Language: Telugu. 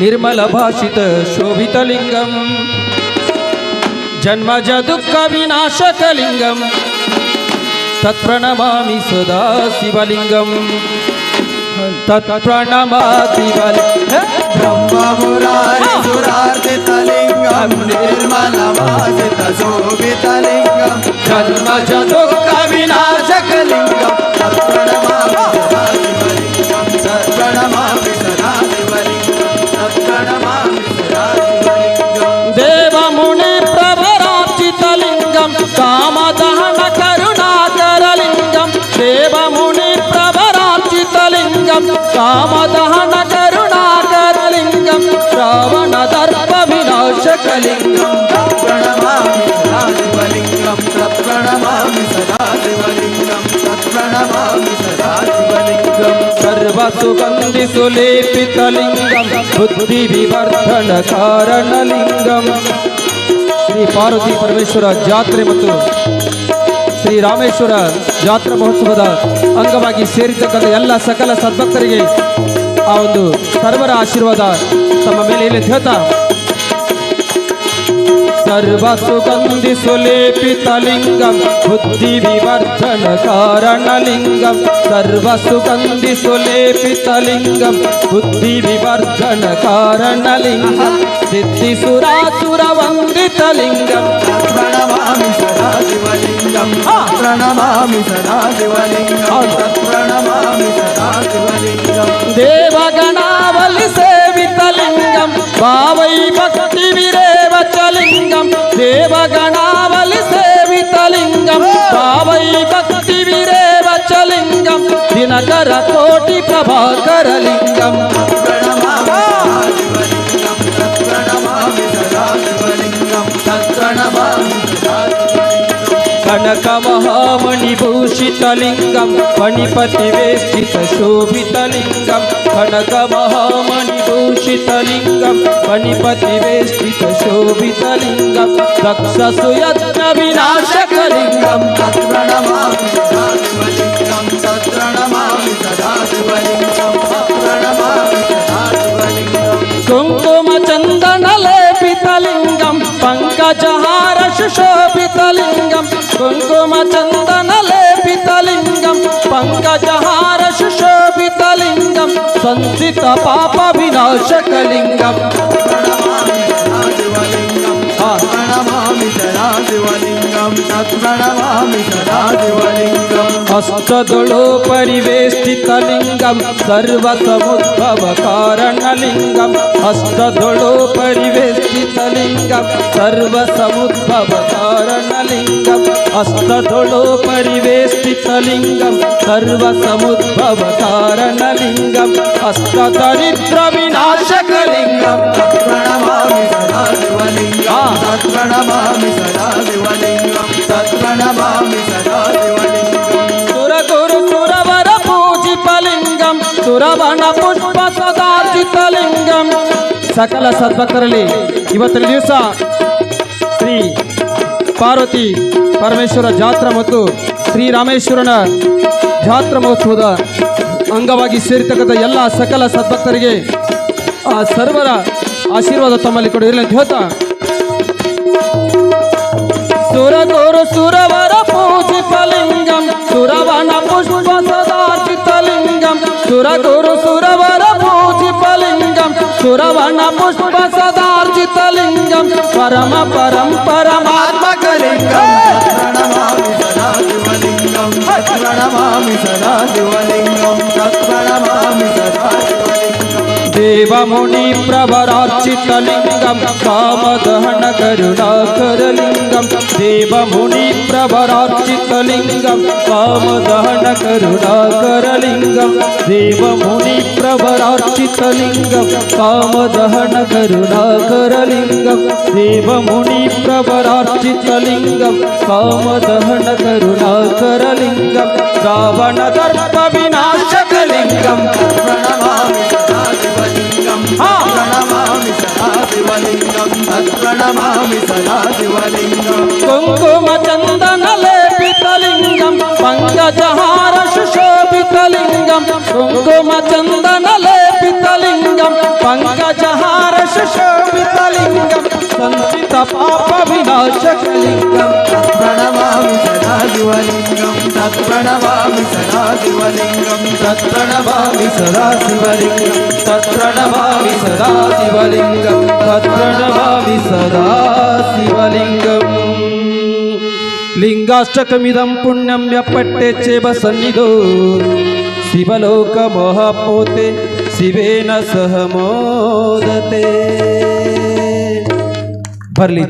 निर्मलभाषित शोभितलिङ्गं जन्मजदुःखविनाशकलिङ्गं तत्प्रणमामि सदा शिवलिङ्गं तत्प्रणमा शिवलिङ्गं निर्मलभाषित शोभितलिङ्गं जन्मज कामदहन करुणाकरलिंग श्रवण दर्प विनाशकलिंग सुगंधि सुलेपितलिंग बुद्धि विवर्धन सदा श्री पार्वती परमेश्वर जात्रे ಮತ್ತು ಶ್ರೀ ರಾಮೇಶ್ವರ ಜಾತ್ರಾ ಮಹೋತ್ಸವದ ಅಂಗವಾಗಿ ಸೇರಿರ್ತಕ್ಕಂಥ ಎಲ್ಲ ಸಕಲ ಸದ್ಭಕ್ತರಿಗೆ ಆ ಒಂದು ಸರ್ವರ ಆಶೀರ್ವಾದ ತಮ್ಮ ಮೇಲೆ ಇಲ್ಲಿ ಹೇಳ್ತಾ. ಸರ್ವ ಸುಗಂಧಿ ಸುಲೇಪಿತ ಲಿಂಗಂ, ಬುದ್ಧಿ ವಿವರ್ಧನ ಕಾರಣ ಲಿಂಗಂ. ಸರ್ವ ಸುಗಂಧಿ ಸುಲೇಪಿತ ಲಿಂಗಂ, ಬುದ್ಧಿ ವಿವರ್ಧನ ಕಾರಣ ಲಿಂಗ. ಸಿದ್ಧಿ ಸುರಾಸುರ ವಂದಿತ ಲಿಂಗಂ प्रणमामि सदा शिवलिङ्गं तत्प्रणमामि सदा शिवलिङ्गं देवगणावलि सेवितलिङ्गं भावै भक्तिविरेवचलिङ्गं। देवगणावलि सेवितलिङ्गं भावै भक्तिविरेवचलिङ्गं। कनकमहामणिभूषितलिङ्गं फणिपतिवेष्टितशोभितलिङ्गं पणिपतिवेष्टितशोभितलिङ्गम् अनकमहामणिभूषितलिङ्गं पणिपतिवेष्टितशोभितलिङ्गं रक्षु यत्रविनाशकलिङ्गं कुङ्कुमचन्दनलेपितलिङ्गं पङ्कजहारशुशोभि కుంకుమ చందన లేపితలింగం పంకజహార సుశోభితలింగం కుంకుమ చందన లేపితలింగం పంకజహార సుశోభితలింగం సంసిత పాప వినాశకలింగం ప్రణమామి సదా శివలింగం ప్రణమామి సదా హస్తదొళో పరివేష్టితలింగం సర్వసముద్భవ కారణలింగం. హస్తదొళో పరివేష్టితలింగం సర్వసముద్భవ కారణలింగం. హస్తదొళో పరివేష్టితలింగం సర్వసముద్భవ కారణలింగం. హస్తదరిద్ర వినాశకలింగం. ప్రణమామి సదా శివలింగం ప్రణమామి సదా శివలింగం ಸಕಲ ಸದ್ಭಕ್ತರಲ್ಲಿ ಇವತ್ತಿನ ದಿವಸ ಶ್ರೀ ಪಾರ್ವತಿ ಪರಮೇಶ್ವರ ಜಾತ್ರಾ ಮತ್ತು ಶ್ರೀರಾಮೇಶ್ವರನ ಜಾತ್ರಾ ಮಹೋತ್ಸವದ ಅಂಗವಾಗಿ ಸೇರಿರ್ತಕ್ಕಂಥ ಎಲ್ಲ ಸಕಲ ಸದ್ಭಕ್ತರಿಗೆ ಆ ಸರ್ವರ ಆಶೀರ್ವಾದ ತಮ್ಮಲ್ಲಿ ಕೊಡಿ. ಇರಲಿ ಅಂತ ಹೇಳ್ತಾ. ಸುರ ಸುರವರ सुरवण पुष्प सदार्जित लिंगम, परम परम परमात्मा करिंगम सदा शिवलिंगम सदा शिवलिंगम सदा शिवलिंगम सदा शिवलिंगम देवमुनिप्रवरार्चितलिङ्गं कामदहनकरुणाकरलिङ्गं देवमुनिप्रवरार्चितलिङ्गं कामदहनकरुणाकरलिङ्गं देवमुनिप्रवरार्चितलिङ्गं कामदहनकरुणाकरलिङ्गं देवमुनिप्रवरार्चितलिङ्गं कामदहनकरुणाकरलिङ्गं रावणदर्पविनाशकलिङ्गम् ప్రణమామి సదా శివలింగం కుంకుమ చందన లేపితలింగం పంకజహార సుశోభితలింగం. కుంకుమ చందన లేపితలింగం పంకజహార సంచిత పాప వినాశకలింగం. ప్రణమామి సదా శివలింగం తత్ప్రణమామి సదా శివలింగం తత్ప్రణమామి సదా శివలింగం సదా శివలింగం. తత్ప్రణమామి సదా శివలింగం. లింగాష్టకమిదం పుణ్యం ఎప్పట్టే చేవ సన్నిధో. శివలోక మోహపోతే శివేన సహమోదతే భర్లి